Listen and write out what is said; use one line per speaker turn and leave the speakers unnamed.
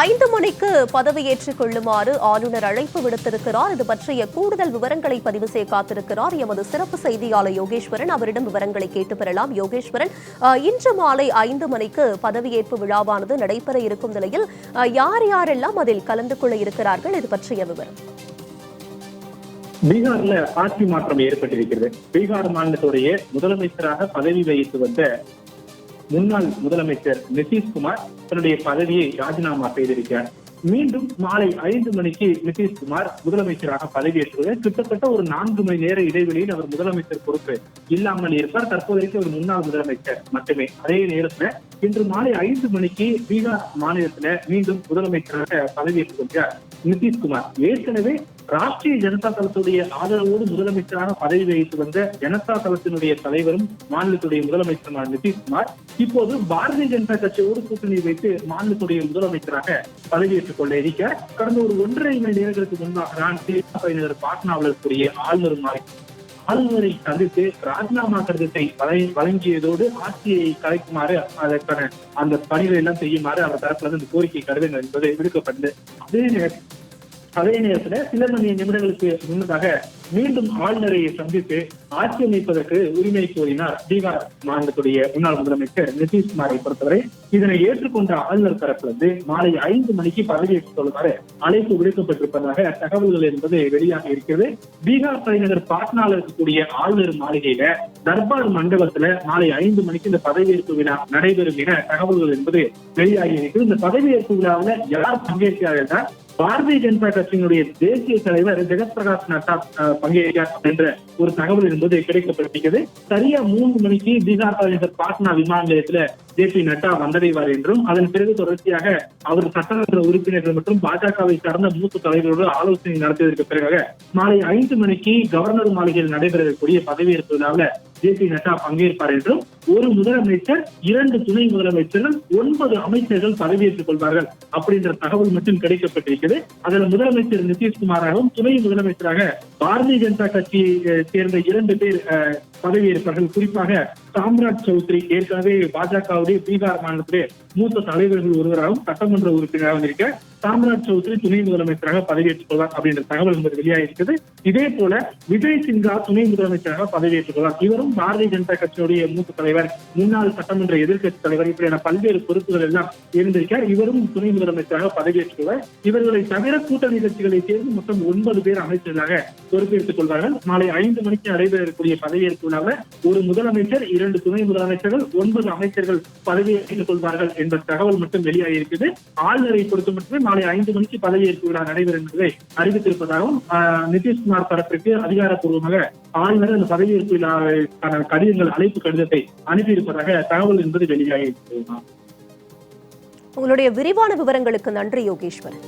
ஐந்து மணிக்கு பதவியேற்றுக் கொள்ளுமாறு ஆளுநர் அழைப்பு விடுத்திருக்கிறார். இது பற்றிய கூடுதல் விவரங்களை பதிவு செய்ய காத்திருக்கிறார். எமது சிறப்பு செய்தியாளர் யோகேஸ்வரன். அவரிடம் விவரங்களை கேட்டு பெறலாம். யோகேஸ்வரன் இன்று மாலை ஐந்து மணிக்கு பதவியேற்பு விழாவானது நடைபெற இருக்கும் நிலையில் யார் யாரெல்லாம் அதில் கலந்து கொள்ள இருக்கிறார்கள்? இது பற்றிய விவரம்.
பீகார்ல ஆட்சி மாற்றம் ஏற்பட்டிருக்கிறது. பீகார் மாநிலத்துடைய முதலமைச்சராக பதவி வகித்து வந்த முன்னாள் முதலமைச்சர் நிதிஷ்குமார் தன்னுடைய பதவியை ராஜினாமா செய்திருக்கிறார். மீண்டும் மாலை ஐந்து மணிக்கு நிதிஷ்குமார் முதலமைச்சராக பதவியேற்றுவது கிட்டத்தட்ட ஒரு நான்கு மணி நேர இடைவெளியில் அவர் முதலமைச்சர் பொறுப்பு இல்லாமல் இருப்பார். தற்போதைக்கு ஒரு முன்னாள் முதலமைச்சர் மட்டுமே. அதே நேரத்துல இன்று மாலை ஐந்து மணிக்கு பீகார் மாநிலத்துல மீண்டும் முதலமைச்சராக பதவியேற்றுக் கொள்கிறார் நிதிஷ்குமார் ஏற்கனவே ராஷ்டிரிய ஜனதா தளத்துடைய ஆதரவோடு முதலமைச்சராக பதவி வகித்து வந்த ஜனதா தளத்தினுடைய தலைவரும் மாநிலத்துடைய முதலமைச்சருமான நிதிஷ்குமார் இப்போது பாரதிய ஜனதா கட்சியோடு கூட்டணி வைத்து மாநிலத்துடைய முதலமைச்சராக பதவியேற்றுக் கொள்ள இருக்க கடந்த ஒரு ஒன்றரை மணி நேரங்களுக்கு முன்பாக தான் தலைநகர் பாட்னாவில் இருக்கக்கூடிய ஆளுநருமாய் ஆளுநரை சந்தித்து ராஜினாமா கடிதத்தை வழங்கியதோடு ஆட்சியை கலைக்குமாறு அதற்கான அந்த பணிகளை எல்லாம் செய்யுமாறு அவர் தரப்பிலிருந்து இந்த கோரிக்கை கடிதங்கள் என்பது விடுக்கப்பட்டது. அதே நேரத்தில் அதே நேரத்துல சில மணி நிமிடங்களுக்கு முன்னதாக மீண்டும் ஆளுநரை சந்தித்து ஆட்சி அமைப்பதற்கு உரிமை கோரினார் பீகார் மாநிலத்துடைய முன்னாள் முதலமைச்சர் நிதிஷ்குமாரை பொறுத்தவரை இதனை ஏற்றுக்கொண்ட ஆளுநர் தரப்பிலிருந்து மாலை ஐந்து மணிக்கு பதவியேற்றுக் கொள்ளுமாறு அழைப்பு விடுக்கப்பட்டிருப்பதாக தகவல்கள் என்பது வெளியாக இருக்கிறது. பீகார் தலைநகர் பாட்னாவில் இருக்கக்கூடிய ஆளுநர் மாளிகையில தர்பார் மண்டபத்துல மாலை ஐந்து மணிக்கு இந்த பதவியேற்பு விழா நடைபெறும் என தகவல்கள் என்பது வெளியாகி இருக்கிறது. இந்த பதவியேற்பு விழாவில் யார் பங்கேற்கிறார்கள் பாரதிய ஜனதா கட்சியினுடைய தேசிய தலைவர் ஜெகத் பிரகாஷ் நட்டா பங்கேற்கிறார் என்ற ஒரு தகவல் என்பது கிடைக்கப்பட்டிருக்கிறது. சரியா மூன்று மணிக்கு பீகார் தலைநகர் பாட்னா விமான நிலையத்துல ஜே பி நட்டா வந்தடைவார் என்றும் அதன் பிறகு தொடர்ச்சியாக அவர் சட்டமன்ற உறுப்பினர்கள் மற்றும் பாஜகவை சார்ந்த மூத்த தலைவர்களோடு ஆலோசனை நடத்தியதற்கு பிறகாக மாலை ஐந்து மணிக்கு கவர்னர் மாளிகையில் நடைபெறக்கூடிய பதவியேற்பு விழாவில் ஜே பி நட்டா பங்கேற்பார் என்றும் ஒரு முதலமைச்சர் இரண்டு துணை முதலமைச்சர்கள் ஒன்பது அமைச்சர்கள் பதவியேற்றுக் கொள்வார்கள் அப்படின்ற தகவல் மட்டும் கிடைக்கப்பட்டிருக்கிறது. அதுல முதலமைச்சர் நிதிஷ்குமாராகவும் துணை முதலமைச்சராக பாரதிய ஜனதா கட்சியை சேர்ந்த இரண்டு பேர் பதவியேற்பார்கள் குறிப்பாக சாம்ராஜ் சௌத்ரி ஏற்கனவே பாஜகவுடைய பீகார் மாநிலத்திலே மூத்த தலைவர்கள் ஒருவராகவும் சட்டமன்ற உறுப்பினராகவும் இருக்க சாம்ராஜ் சௌத்ரி துணை முதலமைச்சராக பதவியேற்றுக் கொள்வார் அப்படின்ற தகவல் என்பது வெளியாகிருக்கிறது இதே போல விஜய் சின்ஹா துணை முதலமைச்சராக பதவியேற்றுக் கொள்வார். இவரும் பாரதிய ஜனதா கட்சியுடைய மூத்த தலைவர் முன்னாள் சட்டமன்ற எதிர்க்கட்சி தலைவர் இப்படியான பல்வேறு பொறுப்புகள் எல்லாம் இருந்திருக்கார். இவரும் துணை முதலமைச்சராக பதவியேற்றுக் கொள்வார். இவர்களை தவிர கூட்டணி கட்சிகளை சேர்ந்து மொத்தம் ஒன்பது பேர் அமைச்சர்களாக பொறுப்பேற்றுக் கொள்வார்கள். மாலை ஐந்து மணிக்கு நடைபெறக்கூடிய பதவியேற்பு விழாவில் ஒரு முதலமைச்சர் இரண்டு துணை முதலமைச்சர்கள் ஒன்பது அமைச்சர்கள் பதவியேற்றுக் கொள்வார்கள் என்ற தகவல் மட்டும் வெளியாகி ஆளுநரை பொறுத்த மட்டுமே நாளை ஐந்து மணிக்கு பதவியேற்பு விழா நடைபெறும் என்பதை அறிவித்திருப்பதாகவும் நிதிஷ்குமார் தரப்பிற்கு அதிகாரப்பூர்வமாக ஆளுநர் அந்த பதவியேற்பு விழாவுக்கான கடிதங்கள் அழைப்பு கடிதத்தை அனுப்பியிருப்பதாக தகவல் என்பது வெளியாகி
உங்களுடைய விரிவான விவரங்களுக்கு நன்றி யோகேஸ்வரன்.